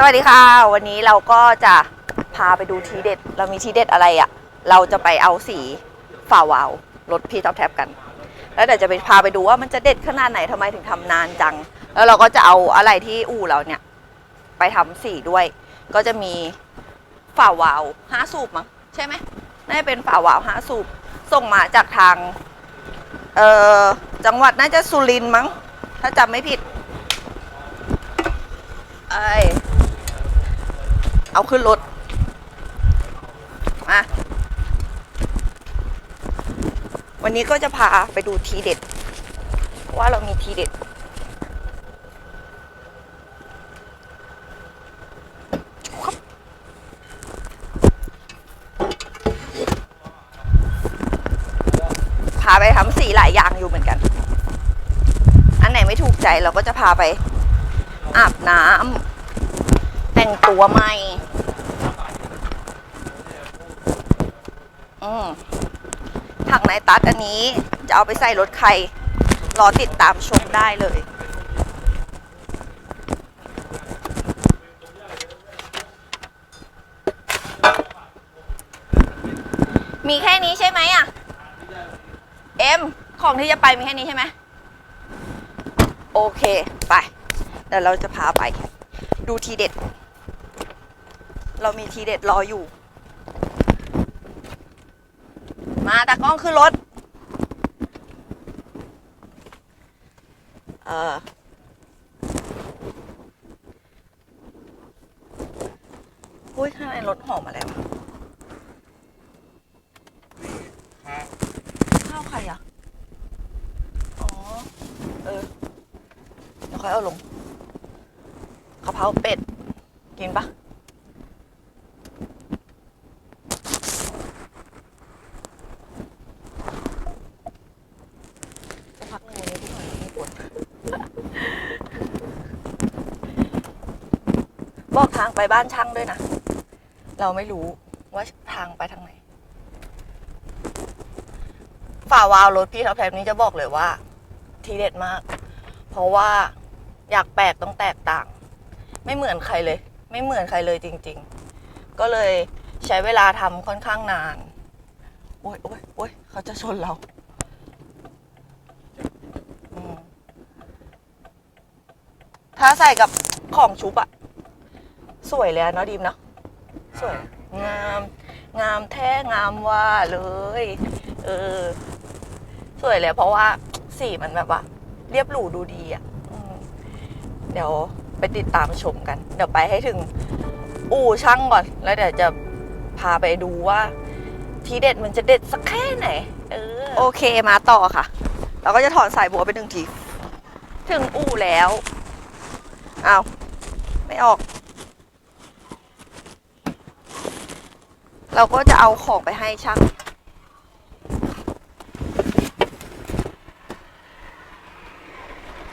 สวัสดีค่ะ วันนี้เราก็จะพาไปดูทีเด็ด เรามีทีเด็ดอะไรอะ่ะ เราจะไปเอาสีฝาวาวรถพี่ท็อปแท็บกัน แล้วเดี๋ยวจะไปพาไปดูว่ามันจะเด็ดขนาดไหนทำไมถึงทำนานจัง แล้วเราก็จะเอาอะไรที่อู่เราเนี่ย ไปทำสีด้วย ก็จะมีฝาวาวห้าสูบมั้งใช่ไหมน่าจะเป็นฝาวาวห้าสูบส่งมาจากทางเอ่อจังหวัดน่าจะสุรินทร์มั้ง ถ้าจำไม่ผิด เอ้ย เอาขึ้นรถ มา วันนี้ก็จะพาไปดูทีเด็ด ว่าเรามีทีเด็ด พาไปทำสีหลายอย่างอยู่เหมือนกัน อันไหนไม่ถูกใจเราก็จะพาไปอาบน้ำแต่งตัวใหม่ อืมถังในตัดอันนี้จะเอาไปใส่รถใคร รอติดตามชมได้เลย มีแค่นี้ใช่ไหมอะ เอ็ม ของที่จะไปมีแค่นี้ใช่ไหม โอเค ไป เดี๋ยวเราจะพาไป ดูทีเด็ด เรามีทีเด็ดรออยู่ มาตากล้องขึ้นรถ เออ อุ้ยข้างในรถหอมอะไรวะข้าวใครอะ อ๋อ เออ เดี๋ยวค่อยเอาลงกะเพราเป็ด กินปะสักพักหนึงวันนี้พี่หน่อยไม่ปวดบอกทาง ไปบ้านช่างด้วยนะ เราไม่รู้ว่าทางไปทางไหน ฝ่าวาวรถพี่ท็อปแพมนี้จะบอกเลยว่า ทีเด็ดมาก เพราะว่าอยากแปลกต้องแตกต่าง ไม่เหมือนใครเลย ไม่เหมือนใครเลยจริง ๆ ก็เลยใช้เวลาทำค่อนข้างนาน โอ้ยโอ้ยโอ้ยเขาจะชนเราถ้าใส่กับของชุบอะ สวยเลยอะเนาะดีมเนาะสวย งาม งามแท้งามว่าเลย เออ สวยเลยเพราะว่าสีมันแบบว่า เรียบหรูดูดีอะอืมเดี๋ยวไปติดตามชมกัน เดี๋ยวไปให้ถึง อู่ช่างก่อน แล้วเดี๋ยวจะพาไปดูว่า ทีเด็ดมันจะเด็ดสักแค่ไหน เออ โอเคมาต่อค่ะ เราก็จะถอนสายบัวไปหนึ่งที ถึงอู่แล้ว เอาว ไม่ออก เราก็จะเอาของไปให้ช่าง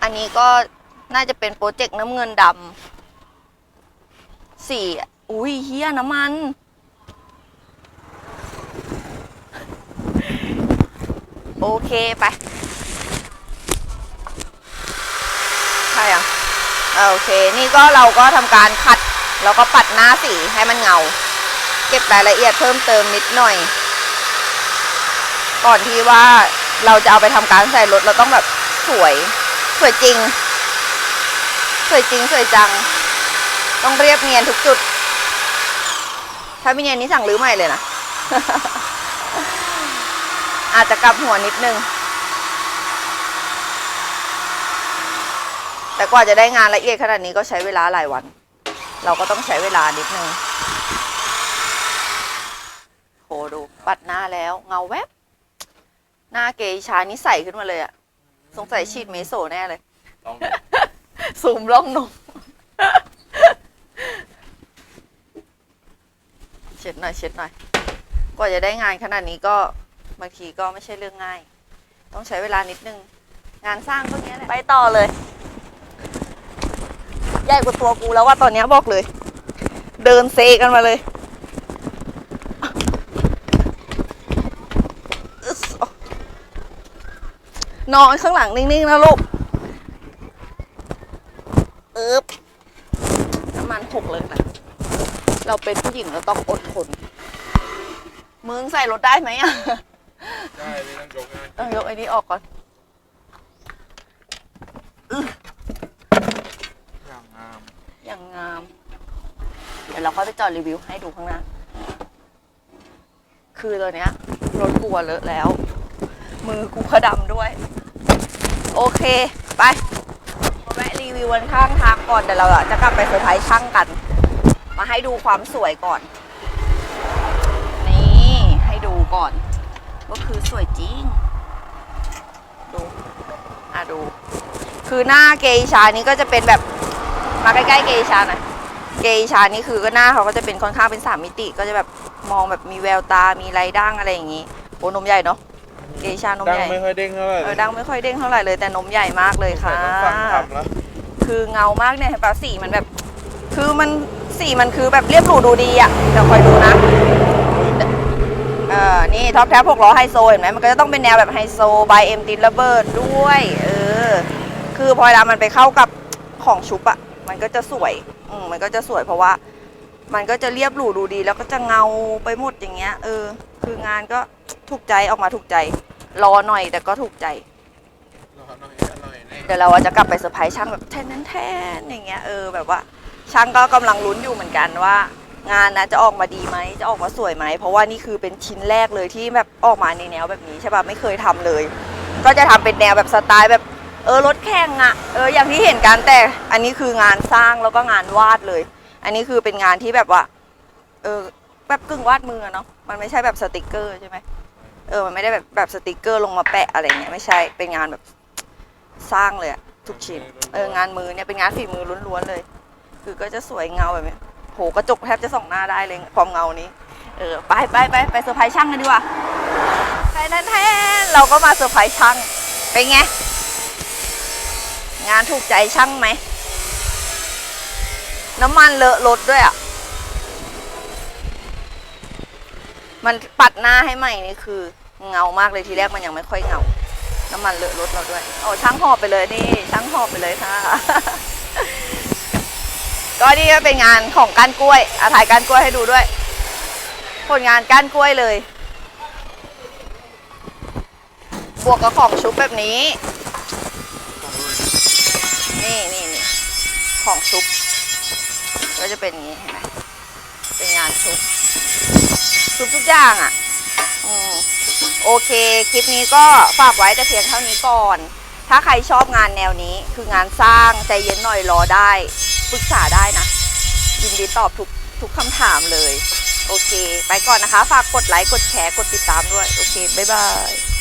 อันนี้ก็น่าจะเป็นโปรเจกต์น้ำเงินดำสี่อุ้ยเฮียน้ำมัน โอเคไปใช่อะโอเค นี่ก็เราก็ทำการขัด แล้วก็ปัดหน้าสีให้มันเงา เก็บรายละเอียดเพิ่มเติมนิดหน่อย ก่อนที่ว่าเราจะเอาไปทำการใส่รถเราต้องแบบสวย สวยจริง สวยจริง สวยจัง ต้องเรียบเนียนทุกจุด ถ้าไม่เนียนนี่สั่งรื้อใหม่เลยนะ อาจจะกลับหัวนิดนึง แต่กว่าจะได้งานละเอียดขนาดนี้ก็ใช้เวลาหลายวัน เราก็ต้องใช้เวลานิดนึงโห ดู ปัดหน้าแล้ว เงาแวบ หน้าเกยชานี่ใสขึ้นมาเลยอะสงสัยฉีดเมโซแน่เลย ลองดูซูมร่องนม เช็ดหน่อย เช็ดหน่อย กว่าจะได้งานขนาดนี้ก็บางทีก็ไม่ใช่เรื่องง่าย ต้องใช้เวลานิดนึง งานสร้างพวกเนี้ยแหละ ไปต่อเลย ใหญ่กว่าตัวกูแล้วว่าตอนเนี้ยบอกเลย เดินเซกันมาเลยอึ๊ส นอนข้างหลังนิ่งๆนะลูกอึ๊บน้ำมันมันหกเลยนะ เราเป็นผู้หญิงเราต้องอดทน มึงใส่รถได้ไหมอะ ได้ไม่ต้องยกนะต้องยกไอ้นี้ออกก่อนอย่างงาม อย่างงาม เดี๋ยวเราค่อยไปจอดรีวิวให้ดูข้างหน้า คือตัวเนี้ยรถกูอะเลอะแล้ว มือกูก็ดำด้วย โอเค ไปมาแวะรีวิววันข้างทางก่อนเดี๋ยวเราอะจะกลับไปเซอร์ไพรส์ช่างกัน มาให้ดูความสวยก่อน นี่ให้ดูก่อน ก็คือสวยจริง ดู อะดู คือหน้าเกย์ชานี้ก็จะเป็นแบบมาใกล้ๆเกย์ชาหน่อยเกย์ชานี่คือก็หน้าเขาก็จะเป็นค่อนข้างเป็นสามมิติ ก็จะแบบมองแบบมีแววตามีไรดั้งอะไรอย่างงี้โอ้นมใหญ่เนาะ เกย์ชานมดังใหญ่ไม่ค่อยเด้งเท่าไหร่เออดังไม่ค่อยเด้งเท่าไหร่เลยแต่นมใหญ่มากเลยค่ะต้องสั่งทำแล้วคือเงามากเนี่ยเห็นปะสีมันแบบ คือมันสีมันคือแบบเรียบหรูดูดีอะเดี๋ยวคอยดูนะเออนี่ท็อปแท็บหกล้อไฮโซเห็นไหมมันก็จะต้องเป็นแนวแบบไฮโซบายเอ็มตินระเบิดด้วย เออ คือพอเวลามันไปเข้ากับของชุบอะมันก็จะสวย อืมมันก็จะสวยเพราะว่า มันก็จะเรียบหรูดูดี แล้วก็จะเงาไปหมดอย่างเงี้ย เออ คืองานก็ ถูกใจออกมาถูกใจ รอหน่อยแต่ก็ถูกใจ รอหน่อยอร่อยแน่เดี๋ยวเราจะกลับไปเซอร์ไพรส์ช่างแบบแทนแทนๆอย่างเงี้ยเออแบบว่า ช่างก็กำลังลุ้นอยู่เหมือนกันว่า งานนะจะออกมาดีไหมจะออกมาสวยไหมเพราะว่านี่คือเป็นชิ้นแรกเลยที่แบบออกมาในแนวแบบนี้ใช่ปะไม่เคยทำเลย ก็จะทำเป็นแนวแบบสไตล์แบบเออรถแข่งอะเอออย่างที่เห็นกันแต่อันนี้คืองานสร้างแล้วก็งานวาดเลย อันนี้คือเป็นงานที่แบบว่า เออแบบกึ่งวาดมืออะเนาะ มันไม่ใช่แบบสติกเกอร์ใช่ไหมเออ มันไม่ได้แบบแบบสติกเกอร์ลงมาแปะอะไรเงี้ยไม่ใช่ เป็นงานแบบสร้างเลยอะทุกชิ้น เออ งานมือเนี่ยเป็นงานฝีมือล้วนๆเลย คือก็จะสวยเงาแบบนี้โห กระจกแทบจะส่องหน้าได้เลยความเงานี้ เออ ไปไปไปไปเซอร์ไพรส์ช่างกันดีกว่าแทนแทนเราก็มาเซอร์ไพรส์ช่าง เป็นไง งานถูกใจช่างไหม น้ำมันเลอะรถด้วยอะ มันปัดหน้าให้ใหม่นี่คือเงามากเลยทีแรกมันยังไม่ค่อยเงา น้ำมันเลอะรถเราด้วยโอ้ช่างหอบไปเลยนี่ช่างหอบไปเลยค่ะ ก็นี่ก็เป็นงานของก้านกล้วยอาถ่ายก้านกล้วยให้ดูด้วย ผลงานก้านกล้วยเลย บวกกับของชุบแบบนี้ นี่นี่นี่ของชุบ ก็จะเป็นอย่างนี้เห็นไหมเป็นงานชุบ ทุกทุกอย่างอะโอเค คลิปนี้ก็ฝากไว้แต่เพียงเท่านี้ก่อน ถ้าใครชอบงานแนวนี้คืองานสร้างใจเย็นหน่อยรอได้ปรึกษาได้นะ ยินดีตอบทุกทุกคำถามเลย โอเค ไปก่อนนะคะ ฝากกดไลค์ กดแชร์ กดติดตามด้วย โอเค บ๊ายบาย